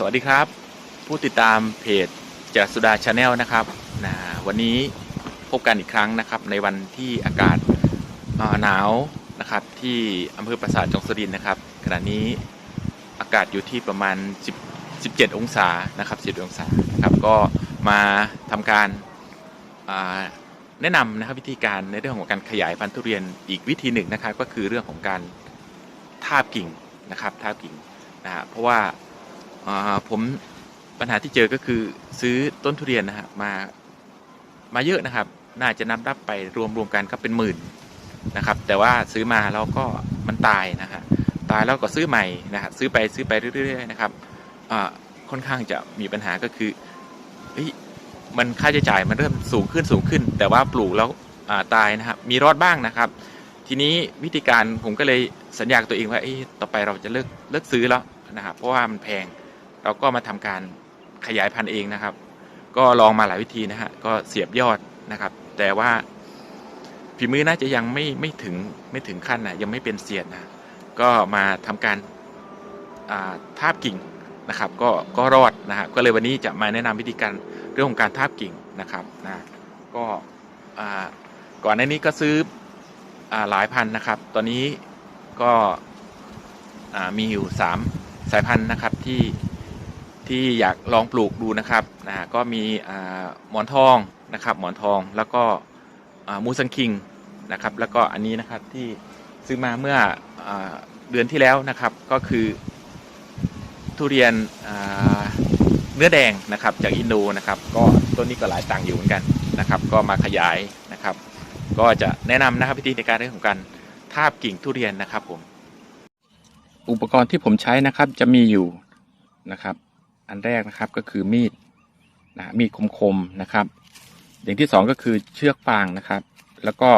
สวัสดีครับ ผู้ติดตามเพจจรสุดาชาแนลนะครับนะวันนี้พบกันอีกครั้งนะครับ ในวันที่อากาศาหนาวนะครับ ที่อำเภอปราสาทจงสรินนะครับ ขณะนี้อากาศอยู่ที่ประมาณ 10 17 องศานะครับ10องศานะครับก็มาทำการาแนะนำนะครับวิธีการในเรื่องของการขยายพันธุ์ทุเรียนอีกวิธีหนึ่งนะครับ ก็คือเรื่องของการทาบกิ่งนะครับทาบกิ่งนะฮะเพราะว่า ผมปัญหาที่เจอก็คือซื้อต้นทุเรียนนะฮะมามาเยอะนะครับ น่าจะนับนับไปรวมรวมกันก็เป็นหมื่นนะครับ แต่ว่าซื้อมาแล้วก็มันตายนะฮะตายแล้วก็ซื้อใหม่นะฮะซื้อไปซื้อไปเรื่อยๆนะครับอ่าค่อนข้างจะมีปัญหาก็คือมันค่าใช้จ่ายมันเริ่มสูงขึ้นสูงขึ้น แต่ว่าปลูกแล้วตายนะครับมีรอดบ้างนะครับ ทีนี้วิธีการผมก็เลยสัญญาตัวเองว่าต่อไปเราจะเลิกเลิกซื้อแล้วนะครับเพราะว่ามันแพง เราก็มาทำการขยายพันธุ์เองนะครับ ก็ลองมาหลายวิธีนะฮะก็เสียบยอดนะครับ แต่ว่าฝีมือน่าจะยังไม่ไม่ถึงไม่ถึงขั้นนะยังไม่เป็นเสียดนะก็มาทำการาทาบกิ่งนะครับ ก็ก็รอดนะฮะก็เลยวันนี้จะมาแนะนำวิธีการเรื่องของการทาบกิ่งนะครับนะก็ก่อนหน้านี้ก็ซื้ออหลายพันธุ์นะครับ ตอนนี้ก็มีอยู่สามสายพันธุ์นะครับที่ ที่อยากลองปลูกดูนะครับนะก็มีหมอนทองนะครับ หมอนทองแล้วก็มูซังคิงนะครับ แล้วก็อันนี้นะครับที่ซื้อมาเมื่ออเดือนที่แล้วนะครับก็คือทุเรียนเนื้อแดงนะครับจากอินโดนะครับ ก็ต้นนี้ก็หลายตังค์อยู่เหมือนกันนะครับ ก็มาขยายนะครับ ก็จะแนะนำนะครับวิธีในการเรื่องของการทาบกิ่งทุเรียนนะครับผม อุปกรณ์ที่ผมใช้นะครับจะมีอยู่นะครับ อันแรกนะครับก็คือมีดนะมีดคมๆนะครับ อย่างที่สองก็คือเชือกฟางนะครับ แล้วก็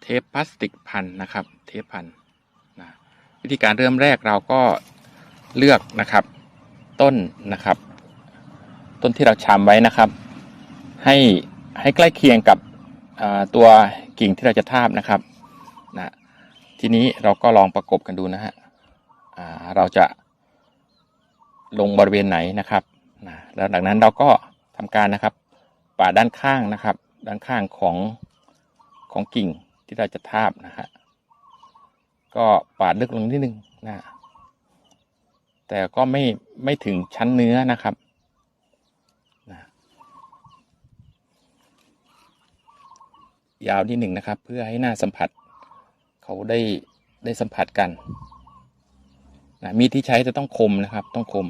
เทปพลาสติกพันนะครับ เทปพันนะวิธีการเริ่มแรกเราก็เลือกนะครับ ต้นนะครับ ต้นที่เราชำไว้นะครับ ให้ให้ใกล้เคียงกับตัวกิ่งที่เราจะทาบนะครับนะทีนี้เราก็ลองประกบกันดูนะฮะเราจะ ลงบริเวณไหนนะครับนะแล้วดังนั้นเราก็ทำการนะครับปาดด้านข้างนะครับ ด้านข้างของของกิ่งที่เราจะทาบนะฮะก็ปาดลึกลงนิดนึงนะแต่ก็ไม่ไม่ถึงชั้นเนื้อนะครับนะยาวนิดหนึ่งนะครับ เพื่อให้หน้าสัมผัส เขาได้ได้สัมผัสกัน นะมีดที่ใช้จะต้องคมนะครับ ต้องคม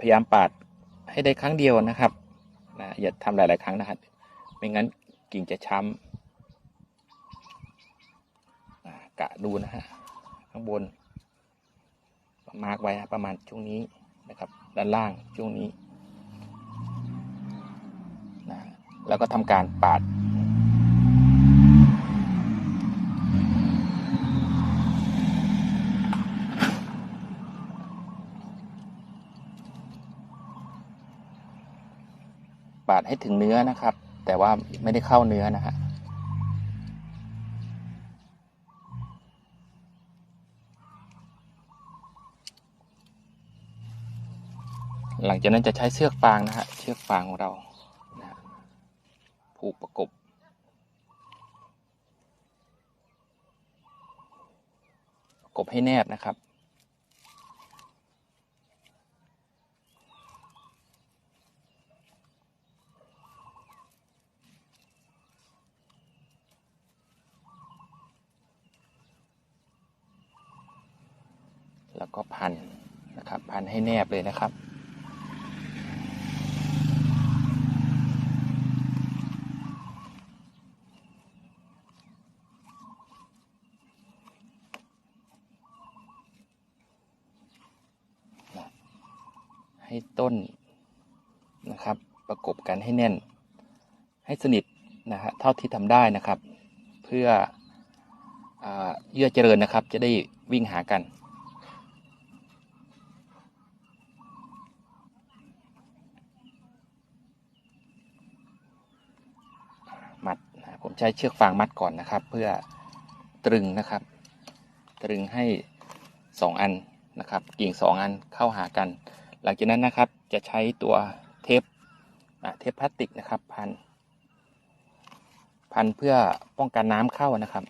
พยายามปาดให้ได้ครั้งเดียวนะครับนะอย่าทำหลาย ๆ ครั้งนะครับ ไม่งั้นกิ่งจะช้ำนะกะดูนะฮะข้างบน มาร์กไว้ประมาณช่วงนี้นะครับ ด้านล่างช่วงนี้นะแล้วก็ทำการปาดาดให้ถึงเนื้อนะครับ แต่ว่าไม่ได้เข้าเนื้อนะฮะหลังจากนั้นจะใช้เชือกฟางนะฮะเชือกฟางของเรานะผูกประกบ ประกบให้แนบนะครับ แล้วก็พันนะครับ พัน ให้แนบเลยนะครับ ให้ต้นนะครับ ประกบกันให้แน่น ให้สนิทนะฮะเท่าที่ทำได้นะครับ เพื่ออเยื่อเจริญนะครับ จะได้วิ่งหากัน มัดนะผม ใช้เชือกฟางมัดก่อนนะครับ เพื่อตรึงนะครับ ตรึงให้สองอันนะครับ กิ่งสองอันเข้าหากัน หลังจากนั้นนะครับจะใช้ตัวเทปอะเทปพลาสติกนะครับพันพันเพื่อป้องกันน้ำเข้านะครับ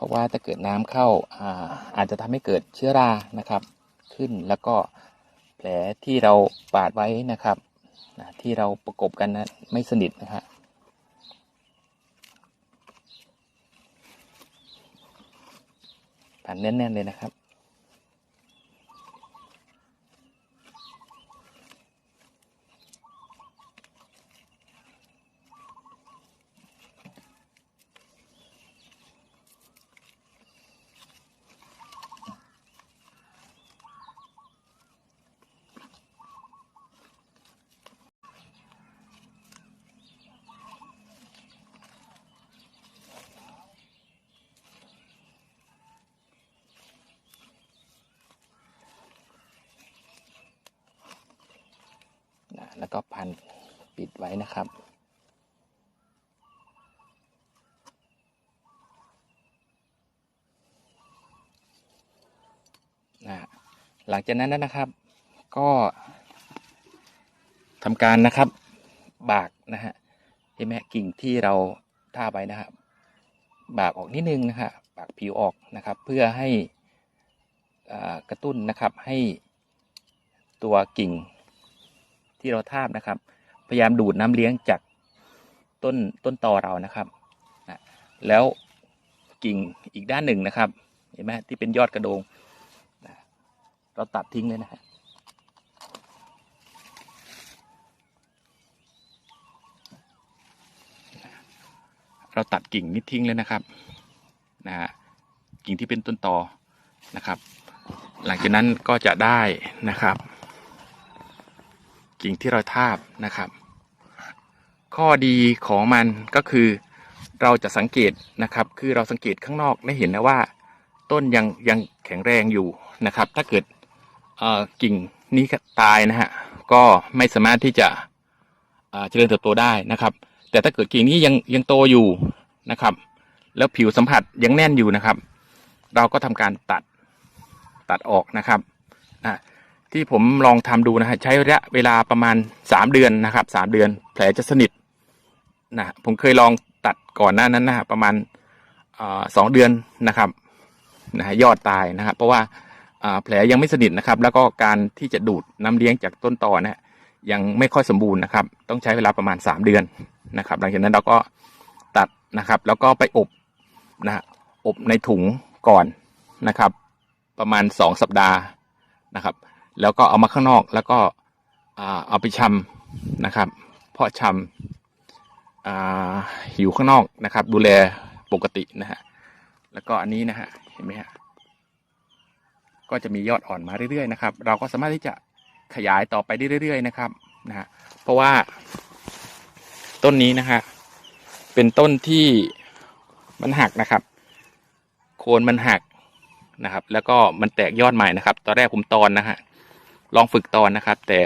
เพราะว่าถ้าเกิดน้ำเข้าอาอาจจะทำให้เกิดเชื้อรานะครับ ขึ้นแล้วก็แผลที่เราปาดไว้นะครับที่เราประกบกันนะไม่สนิทนะครับผ่านแน่นๆเลยนะครับ แล้วก็พันปิดไว้นะครับนะหลังจากนั้นนะครับ ก็ทำการนะครับ บากนะฮะไอ้แม่กิ่งที่เราท่าไว้นะครับบากออกนิดนึงนะฮะบากผิวออกนะครับ เพื่อให้อ่ากระตุ้นนะครับให้ตัวกิ่ง ที่เราทาบนะครับ พยายามดูดน้ำเลี้ยงจากต้นต้นตอเรานะครับแล้วกิ่งอีกด้านหนึ่งนะครับ เห็นไหมที่เป็นยอดกระโดง เราตัดทิ้งเลยนะฮะเราตัดกิ่งนี้ทิ้งเลยนะครับนะฮะกิ่งที่เป็นต้นตอนะครับ หลังจากนั้นก็จะได้นะครับ กิ่งที่เราทาบนะครับ ข้อดีของมันก็คือเราจะสังเกตนะครับ คือเราสังเกตข้างนอกได้เห็นนะว่า ต้นยังยังแข็งแรงอยู่นะครับ ถ้าเกิดกิ่งนี้ตายนะฮะก็ไม่สามารถที่จะเจริญเติบโตได้นะครับ แต่ถ้าเกิดกิ่งนี้ยังยังโตอยู่นะครับ แล้วผิวสัมผัสยังแน่นอยู่นะครับ เราก็ทำการตัดตัดออกนะครับนะ ที่ผมลองทำดูนะฮะใช้ระยะเวลาประมาณสามเดือนนะครับสามเดือน แผลจะสนิทนะผมเคยลองตัดก่อนหน้านั้นนะฮะประมาณสองเดือนนะครับนะฮะยอดตายนะครับ เพราะว่าแผลยังไม่สนิทนะครับ แล้วก็การที่จะดูดน้ำเลี้ยงจากต้นตอนะฮะยังไม่ค่อยสมบูรณ์นะครับ ต้องใช้เวลาประมาณสามเดือนนะครับ หลังจากนั้นเราก็ตัดนะครับ แล้วก็ไปอบนะฮะอบในถุงก่อนนะครับ ประมาณสองสัปดาห์นะครับ แล้วก็เอามาข้างนอกแล้วก็เอาไปชำนะครับ เพาะชำอ่าอยู่ข้างนอกนะครับ ดูแลปกตินะฮะแล้วก็อันนี้นะฮะเห็นไหมฮะก็จะมียอดอ่อนมาเรื่อยๆนะครับ เราก็สามารถที่จะขยายต่อไปได้เรื่อย ๆ นะครับนะฮะเพราะว่าต้นนี้นะฮะเป็นต้นที่มันหักนะครับ โคนมันหักนะครับ แล้วก็มันแตกยอดใหม่นะครับ ตอนแรกผมตอนนะฮะ ลองฝึกตอนนะครับ แต่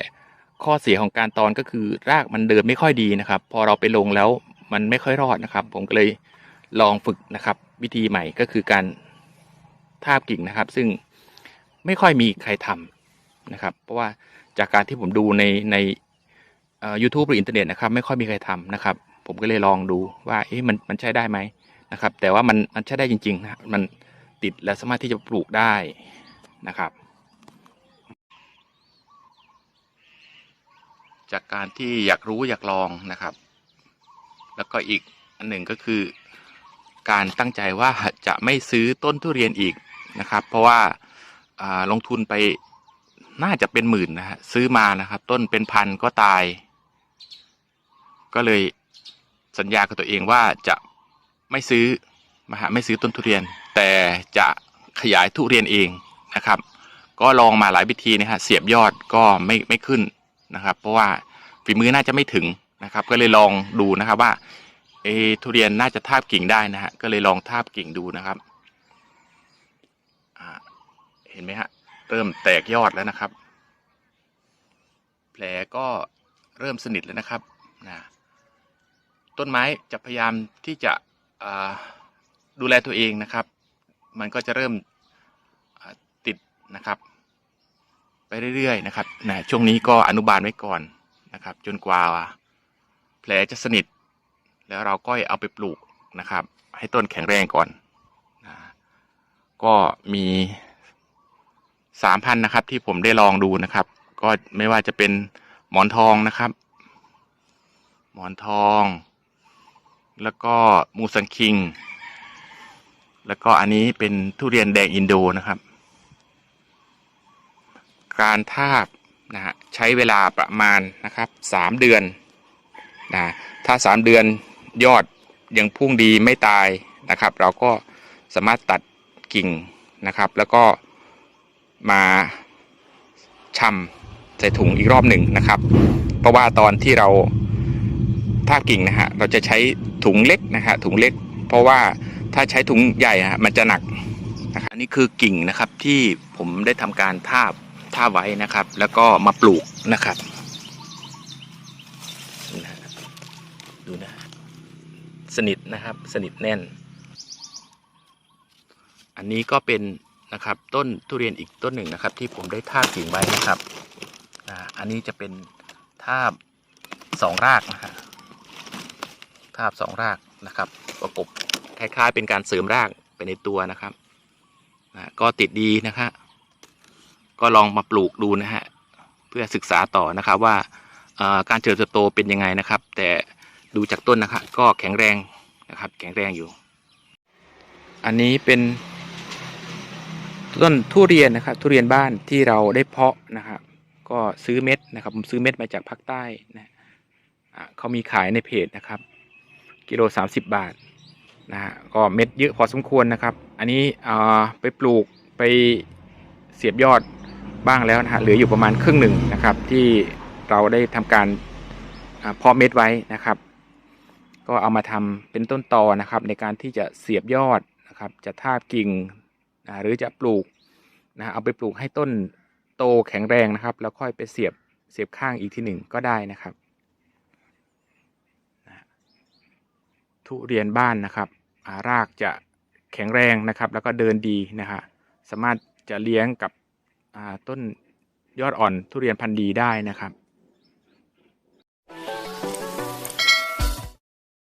ข้อเสียของการตอนก็คือรากมันเดินไม่ค่อยดีนะครับ พอเราไปลงแล้วมันไม่ค่อยรอดนะครับ ผมก็เลยลองฝึกนะครับ วิธีใหม่ก็คือการทาบกิ่งนะครับ ซึ่งไม่ค่อยมีใครทำนะครับ เพราะว่าจากการที่ผมดูในในยูทูบหรืออินเทอร์เน็ตนะครับ ไม่ค่อยมีใครทำนะครับ ผมก็เลยลองดูว่าเอ๊ะมันมันใช้ได้ไหมนะครับ แต่ว่ามันมันใช้ได้จริงๆนะมันติดและสามารถที่จะปลูกได้นะครับ จากการที่อยากรู้อยากลองนะครับ แล้วก็อีกอันหนึ่งก็คือ การตั้งใจว่าจะไม่ซื้อต้นทุเรียนอีกนะครับ เพราะว่าลงทุนไปน่าจะเป็นหมื่นนะฮะซื้อมานะครับ ต้นเป็นพันก็ตาย ก็เลยสัญญากับตัวเองว่าจะไม่ซื้อมาฮะไม่ซื้อต้นทุเรียน แต่จะขยายทุเรียนเองนะครับ ก็ลองมาหลายวิธีนะฮะเสียบยอดก็ไม่ไม่ขึ้น นะครับ เพราะว่าฝีมือน่าจะไม่ถึงนะครับ ก็เลยลองดูนะครับว่าเอทุเรียนน่าจะทาบกิ่งได้นะฮะก็เลยลองทาบกิ่งดูนะครับเห็นไหมฮะเริ่มแตกยอดแล้วนะครับ แผลก็เริ่มสนิทแล้วนะครับนะต้นไม้จะพยายามที่จะดูแลตัวเองนะครับ มันก็จะเริ่มติดนะครับ ไปเรื่อยๆนะครับนะช่วงนี้ก็อนุบาลไว้ก่อนนะครับ จนกว่าแผลจะสนิท แล้วเราก็เอาไปปลูกนะครับ ให้ต้นแข็งแรงก่อนนะก็มีสามพันนะครับ ที่ผมได้ลองดูนะครับ ก็ไม่ว่าจะเป็นหมอนทองนะครับ หมอนทอง แล้วก็มูสันคิง แล้วก็อันนี้เป็นทุเรียนแดงอินโดนะครับ การทาบนะฮะใช้เวลาประมาณนะครับสามเดือนนะถ้าสามเดือนยอดยังพุ่งดีไม่ตายนะครับ เราก็สามารถตัดกิ่งนะครับ แล้วก็มาชำใส่ถุงอีกรอบหนึ่งนะครับ เพราะว่าตอนที่เราทาบกิ่งนะฮะเราจะใช้ถุงเล็กนะฮะถุงเล็ก เพราะว่าถ้าใช้ถุงใหญ่ฮะมันจะหนักนะครับอันนี้คือกิ่งนะครับที่ผมได้ทำการทาบ ท่าไว้นะครับ แล้วก็มาปลูกนะครับดูนะ สนิทนะครับ สนิทแน่น อันนี้ก็เป็นนะครับต้นทุเรียนอีกต้นหนึ่งนะครับ ที่ผมได้ทาบกิ่งไว้นะครับอันนี้จะเป็นทาบสองรากนะฮะทาบสองรากนะครับ ประกบคล้ายๆ เป็นการเสริมรากไปในตัวนะครับนะก็ติดดีนะครับ ก็ลองมาปลูกดูนะฮะเพื่อศึกษาต่อนะครับว่าการเจริญเติบโตเป็นยังไงนะครับ แต่ดูจากต้นนะครับก็แข็งแรงนะครับ แข็งแรงอยู่ อันนี้เป็นต้นทุเรียนนะครับ ทุเรียนบ้านที่เราได้เพาะนะครับ ก็ซื้อเม็ดนะครับผมซื้อเม็ดมาจากภาคใต้นะเขามีขายในเพจนะครับ กิโลสามสิบบาทนะฮะก็เม็ดเยอะพอสมควรนะครับ อันนี้อ่าไปปลูกไปเสียบยอด บ้างแล้วนะฮะเหลืออยู่ประมาณครึ่งหนึ่งนะครับ ที่เราได้ทำการเพาะเม็ดไว้นะครับ ก็เอามาทำเป็นต้นตอนะครับ ในการที่จะเสียบยอดนะครับ จะทาบกิ่งนะหรือจะปลูกนะเอาไปปลูกให้ต้นโตแข็งแรงนะครับ แล้วค่อยไปเสียบเสียบข้างอีกทีหนึ่งก็ได้นะครับทุเรียนบ้านนะครับารากจะแข็งแรงนะครับ แล้วก็เดินดีนะฮะสามารถจะเลี้ยงกับ ต้นยอดอ่อนทุเรียนพันธุ์ดีได้นะครับ